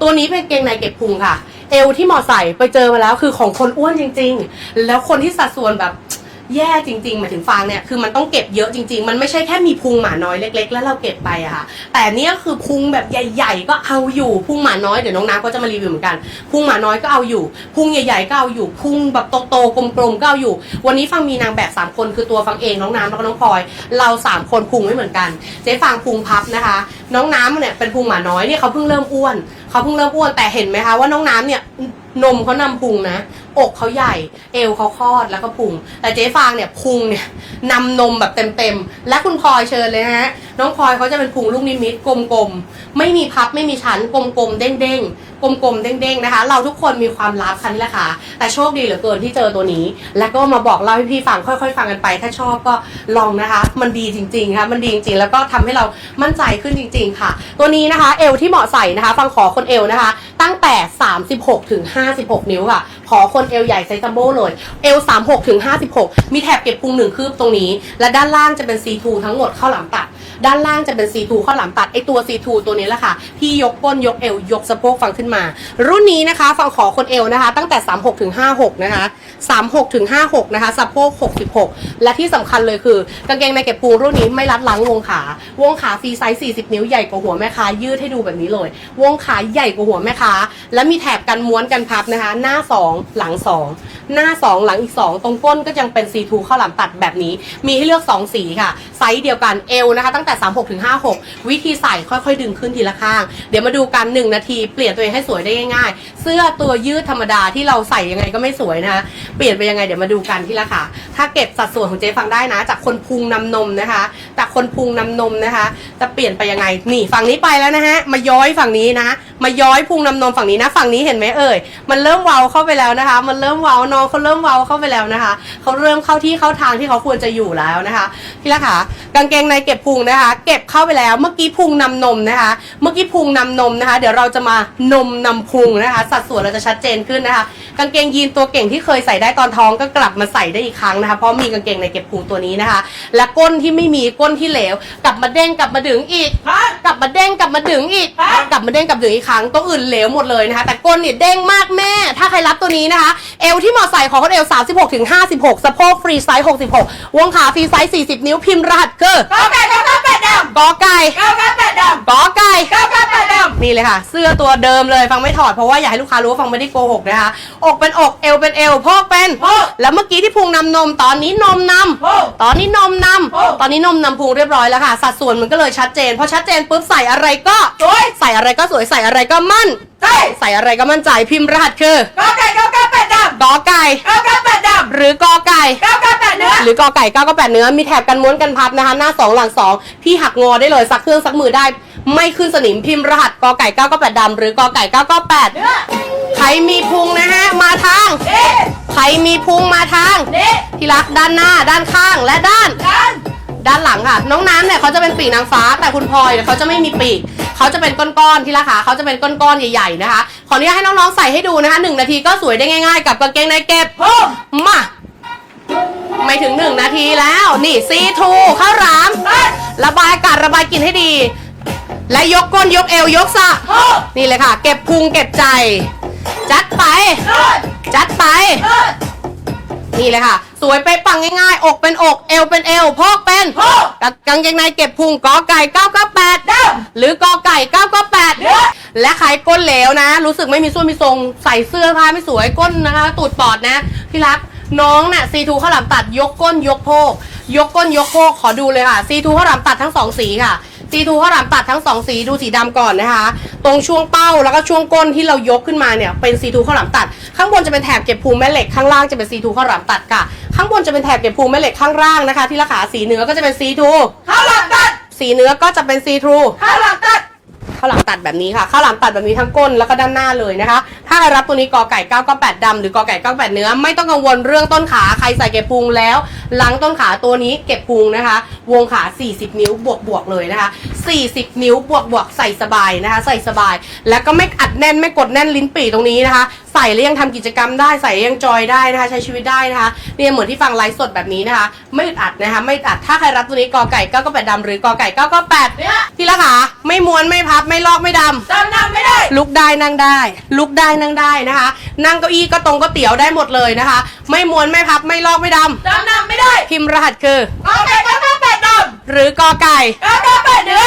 ตัวนี้เป็นเกงในเก็บพุงค่ะ เอวที่หมอใส่ไปเจอมาแล้วคือของคนอ้วนจริง ๆ แล้วคนที่สัดส่วนแบบ แย่จริงๆหมายถึงฟางเนี่ยคือมันต้องเก็บเยอะจริง ๆ มันไม่ใช่แค่มีพุงหมาน้อยเล็ก ๆ แล้วเราเก็บไปอะค่ะ แต่เนี่ยคือพุงแบบใหญ่ ๆ ก็เอาอยู่พุงหมาน้อยเดี๋ยวน้องน้ำก็จะมารีวิวเหมือนกันพุงหมาน้อยก็เอาอยู่พุงใหญ่ ๆ ก็เอาอยู่พุงแบบโตๆกลมๆก็เอาอยู่ วันนี้ฟังมีนางแบบสามคนคือตัวฟังเองน้องน้ำแล้วก็น้องพลอยเราสามคนพุงไม่เหมือนกัน เจ๊ฟางพุงพับนะคะ น้องน้ำเนี่ยเป็นพุงหมาน้อยเนี่ยเขาเพิ่งเริ่มอ้วนเขาเพิ่งเริ่มอ้วนแต่เห็นไหมคะว่าน้องน้ำเนี่ย นมเขานำพุงนะ อกเขาใหญ่ เอวเขาคลอดแล้วก็พุง แต่เจ๊ฟางเนี่ยพุงเนี่ยนำนมแบบเต็มๆ และคุณพลอยเชิญเลยนะฮะ น้องพลอยเขาจะเป็นพุงลูกนิมิตกลมๆ ไม่มีพับไม่มีชั้นกลมๆเด้งๆ กลมๆเด้งๆนะคะ เราทุกคนมีความลับคันนี้แหละค่ะ แต่โชคดีเหลือเกินที่เจอตัวนี้ แล้วก็มาบอกเล่าให้พี่ฟังค่อยๆ ฟังกันไป ถ้าชอบก็ลองนะคะ มันดีจริงๆค่ะ มันดีจริงๆ แล้วก็ทำให้เรามั่นใจขึ้นจริง ๆ ค่ะ ตัวนี้นะคะ เอวที่เหมาะใส่นะคะ ฟังขอคนเอวนะคะ ตั้งแต่ 36 ถึง 56 นิ้วค่ะ ขอคนเอวใหญ่ไซส์จัมโบ้เลย เอว 36 ถึง 56 มีแถบเก็บพุงหนึ่งคืบตรงนี้ และด้านล่างจะเป็น C2 ทั้งหมดเข้าหลังตัด ด้านล่างจะเป็น C2 ข้าวหลามตัด ไอตัว C2 ตัวนี้แหละค่ะ ที่ยกก้นยกเอวยกสะโพกฟังขึ้นมา รุ่นนี้นะคะฟังขอคนเอวนะคะ ตั้งแต่ 36 ถึง 56 นะคะ 36 ถึง 56 นะคะสะโพก 66 และที่สำคัญเลยคือกางเกงในเก็บพุงรุ่นนี้ไม่รัดหลังวงขา วงขาฟรีไซส์ 40 นิ้วใหญ่กว่าหัวแม่ค้ายืดให้ดูแบบนี้เลย วงขาใหญ่กว่าหัวแม่ค้าและมีแถบกันม้วนกันพับนะคะ หน้า 2 หลัง 2 หน้า 2 หลังอีก 2 ตรงก้นก็ยังเป็น C2 ข้าวหลามตัดแบบนี้ มีให้เลือก 2 สีค่ะ ไซส์เดียวกันเอวนะคะ ตั้งแต่ 36ถึง56 วิธีใส่ค่อยๆ ดึงขึ้นทีละข้าง เดี๋ยวมาดูกัน 1 นาที เปลี่ยนตัวเองให้สวยได้ง่ายๆ เสื้อตัวยืดธรรมดาที่เราใส่ยังไงก็ไม่สวยนะคะเปลี่ยนไปยังไงเดี๋ยวมาดูกันทีละค่ะ ถ้าเก็บสัดส่วนของเจ๊ฟังได้นะ จากคนพุงนำนมนะคะจากคนพุงนำนมนะคะ จะเปลี่ยนไปยังไงนี่ฝั่งนี้ไปแล้วนะฮะมาย้อยฝั่งนี้นะ มาย้อยพุงนำนมฝั่งนี้นะฝั่งนี้เห็นไหมเอ่ยมันเริ่มเว้าเข้าไปแล้วนะคะ มันเริ่มเว้าน้องเขาเริ่มเว้าเข้าไปแล้วนะคะเขาเริ่มเข้าที่เข้าทางที่เขาควรจะอยู่แล้วนะคะพี่ละค่ะกางเกงในเก็บพุงนะคะ เก็บเข้าไปแล้วเมื่อกี้พุงนำนมนะคะ เมื่อกี้พุงนำนมนะคะ เดี๋ยวเราจะมานมนำพุงนะคะ สัดส่วนเราจะชัดเจนขึ้นนะคะ กางเกงยีนตัวเก่งที่เคยใส่ได้ตอนท้องก็กลับมาใส่ได้อีกครั้งนะคะ เพราะมีกางเกงในเก็บพุงตัวนี้นะคะ และก้นที่ไม่มีก้นที่เหลว กลับมาเด้งกลับมาดึงอีก กลับมาเด้งกลับมาดึงอีก กลับมาเด้งกลับดึงอีกรั้งตัวอื่นเหลวหมดเลยนะคะ แต่ก้นเนี่ยเด้งมากแม่ ถ้าใครรับตัวนี้นะคะ เอวที่เหมาะใส่ของคนเอว36ถึง56สะโพกฟรีไซส์66 วงขาฟรีไซส์40 นิ้วพิมพ์รหัสคือกอไก่ กอไก่เก้าเก้าแปดดกอไก่ำเก้าเก้าแปดดำนี่เลยค่ะ เสื้อตัวเดิมเลยฟังไม่ถอดเพราะว่าอยากให้ลูกค้ารู้ว่าฟังไม่ได้โกหกนะคะ อกเป็นอกเอวเป็นเอวพอกเป็นพอกแล้วเมื่อกี้ที่พุงนำนมตอนนี้นมนำพอกตอนนี้นมนพอกำตอนนี้นมนำพุงเรียบร้อยแล้วค่ะ สัดส่วนมันก็เลยชัดเจนพอชัดเจนปุ๊บใส่อะไรก็สวย ใส่อะไรก็สวยใส่อะไรก็มั่นใช่ใส่อะไรก็มั่นใจพิมพ์รหัสคือกอไก่เก้าเก้าแปดดำกอไก่เก้าเก้าแปดด หรือกอไก่ำเก้าเก้าแปดเนื้อ หรือกอไก่9ก็8เนื้อ มีแถบกันม้วนกันพับนะคะ หน้า 2 หลัง 2 พี่หักงอได้เลยซักเครื่องซักมือได้ ไม่ขึ้นสนิมพิมพ์รหัสกอไก่9ก็8ดำหรือกอไก่9ก็เนื้อ 8ใครมีพุงนะฮะ มาทางเอ๊ะใครมีพุงมาทางเอ๊ะที่รักด้านหน้าด้านข้างและด้าน ดันด้านหลังค่ะ น้องน้ำเนี่ยเขาจะเป็นปีกนางฟ้า แต่คุณพลอยเนี่ยเขาจะไม่มีปีก เขาจะเป็นก้อนๆที่ละค่ะเขาจะเป็นก้อนๆใหญ่ๆนะคะ ขออนุญาตให้น้องๆใส่ให้ดูนะคะหนึ่งนาทีก็สวยได้ง่ายๆ กับกางเกงในเก็บโอ้มา ไม่ถึงหนึ่งนาทีแล้ว นี่ซีทูข้าวหลาม ระบายอากาศระบายกลิ่นให้ดี และยกก้นยกเอวยกสะ นี่เลยค่ะ เก็บพุงเก็บใจ จัดไป จัดไป นี่เลยค่ะ สวยไปปังง่ายๆ อกเป็นอกเอวเป็นเอวพอกเป็นโอ้กางเกงในเก็บพุงกอไก่998ดหรือกอไก่เนื้อ998และใครก้นเหลวนะ รู้สึกไม่มีส่วนมีทรงใส่เสื้อผ้าไม่สวยก้นนะคะ ตูดปอดนะ พี่รัก น้องน่ะซีทูข้าวหลามตัดยกก้นยกโพกยกก้นยกโพกขอดูเลยค่ะซีทูข้าวหลามตัดทั้งสองสีค่ะซีทูข้าวหลามตัดทั้งสองสีดูสีดำก่อนนะคะ ตรงช่วงเป้าแล้วก็ช่วงก้นที่เรายกขึ้นมาเนี่ยเป็นซีทูข้าวหลามตัด ข้างบนจะเป็นแถบเก็บพุงแม่เหล็กข้างล่างจะเป็นซีทูข้าวหลามตัดค่ะ ข้างบนจะเป็นแถบเก็บพุงแม่เหล็กข้างล่างนะคะ ที่ราคาสีเนื้อก็จะเป็นซีทูข้าวหลามตัดสีเนื้อก็จะเป็นซีทรูข้าวหลามตัด ข้าวหลามตัดแบบนี้ค่ะข้าวหลามตัดแบบนี้ทั้งก้นแล้วก็ด้านหน้าเลยนะคะ ถ้าใครรับตัวนี้กอไก่9ก็8ดำหรือกอไก่9 8เนื้อ ไม่ต้องกังวลเรื่องต้นขาใครใส่เก็บพุงแล้วหลังต้นขาตัวนี้เก็บพุงนะคะ วงขา 40 นิ้วบวกบวกเลยนะคะ 40 นิ้วบวกบวกใส่สบายนะคะ ใส่สบาย แล้วก็ไม่อัดแน่นไม่กดแน่นลิ้นปี่ตรงนี้นะคะ ส่แล้วยังทำกิจกรรมได้ใส่แล้วยังจอยได้นะคะ ใช้ชีวิตได้นะคะเนี่ยเหมือนที่ฟังไลฟ์สดแบบนี้นะคะ ไม่อึดอัดนะคะ ไม่อึดอัดถ้าใครรับตัวนี้กอไก่ก้าก็แปดดำหรือกอไก่ก้าก็แปดเนี่ยพี่ละค่ะไม่ม้วนไม่พับไม่ลอกไม่ดำจำนำไม่ได้ ลุกได้นั่งได้ ลุกได้นั่งได้นะคะ นั่งเก้าอี้ก็ตรงก็เตี๋ยวได้หมดเลยนะคะ ไม่ม้วนไม่พับไม่ลอกไม่ดจำนำไม่ได้ำพิมพ์รหัสคือกอไก่ก็ต้องแปดดหรือกอไก่ำก็ต้องแปดเนื้อ